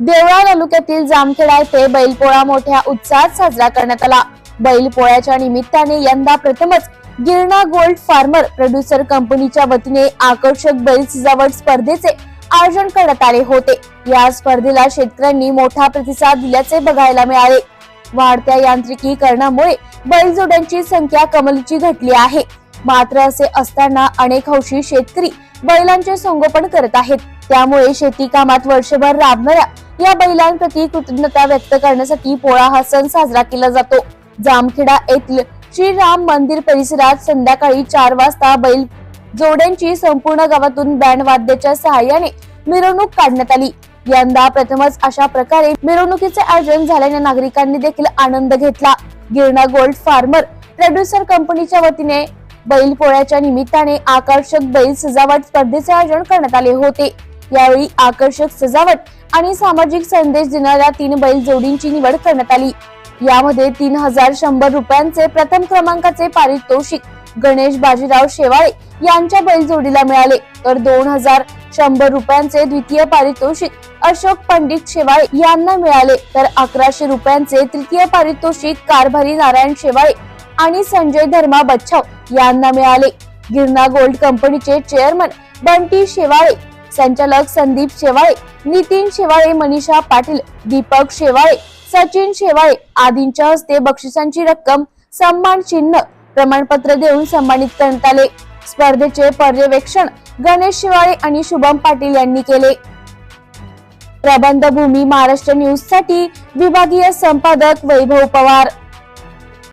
देवळा तालुक्यातील जामखेडा येथे बैलपोळा मोठ्या उत्साहात साजरा करण्यात आला. बैलपोळ्याच्या निमित्ताने यंदा प्रथमच गिरणा गोल्ड फार्मर प्रोड्युसर कंपनीच्या वतीने आकर्षक बैल सजावट स्पर्धेचे आयोजन करण्यात आले होते. या स्पर्धेला शेतकऱ्यांनी मोठा प्रतिसाद दिल्याचे बघायला मिळाले. वाढत्या यांत्रिकीकरणामुळे बैलजोड्यांची संख्या कमलीची घटली आहे. मात्र असे असताना अनेक हौशी शेतकरी बैलांचे संगोपन करत आहेत. त्यामुळे शेती कामात वर्षभर राबणाऱ्या या बैलांप्रती कृतज्ञता व्यक्त करण्यासाठी पोळा हा सण साजरा केला जातो. जामखेडा येथील श्रीराम मंदिर परिसरात संध्याकाळी चार वाजता बैल जोड्यांची संपूर्ण गावातून बँड वाद्याच्या सहाय्याने मिरवणूक काढण्यात आली. यंदा प्रथमच अशा प्रकारे मिरवणुकीचे आयोजन झाल्याने नागरिकांनी देखील आनंद घेतला. गिरणा गोल्ड फार्मर प्रोड्युसर कंपनीच्या वतीने बैल पोळ्याच्या निमित्ताने आकर्षक बैल सजावट स्पर्धेचे आयोजन करण्यात आले होते. यावेळी आकर्षक सजावट आणि सामाजिक संदेश देणाऱ्या तीन बैल जोडींची निवड करण्यात आली. यामध्ये तीन हजार शंभर रुपयांचे प्रथम क्रमांकाचे पारितोषिक गणेश बाजीराव शेवाळे यांच्या बैलजोडीला मिळाले. तर दोन हजार शंभर रुपयांचे द्वितीय पारितोषिक अशोक पंडित शेवाळे यांना मिळाले. तर अकराशे रुपयांचे तृतीय पारितोषिक कारभारी नारायण शेवाळे आणि संजय धर्मा बच्छाव यांना मिळाले. गिरणा गोल्ड कंपनीचे चेअरमन बंटी शेवाळे संचालक संदीप शेवाळे नितीन शेवाळे मनीषा पाटील दीपक शेवाळे सचिन शेवाळे आदींच्या हस्ते बक्षिसांची रक्कम सन्मान चिन्ह प्रमाणपत्र देऊन सन्मानित करण्यात आले. स्पर्धेचे पर्यवेक्षण गणेश शिवाळे आणि शुभम पाटील यांनी केले. प्रबंध भूमी महाराष्ट्र न्यूजसाठी विभागीय संपादक वैभव पवार.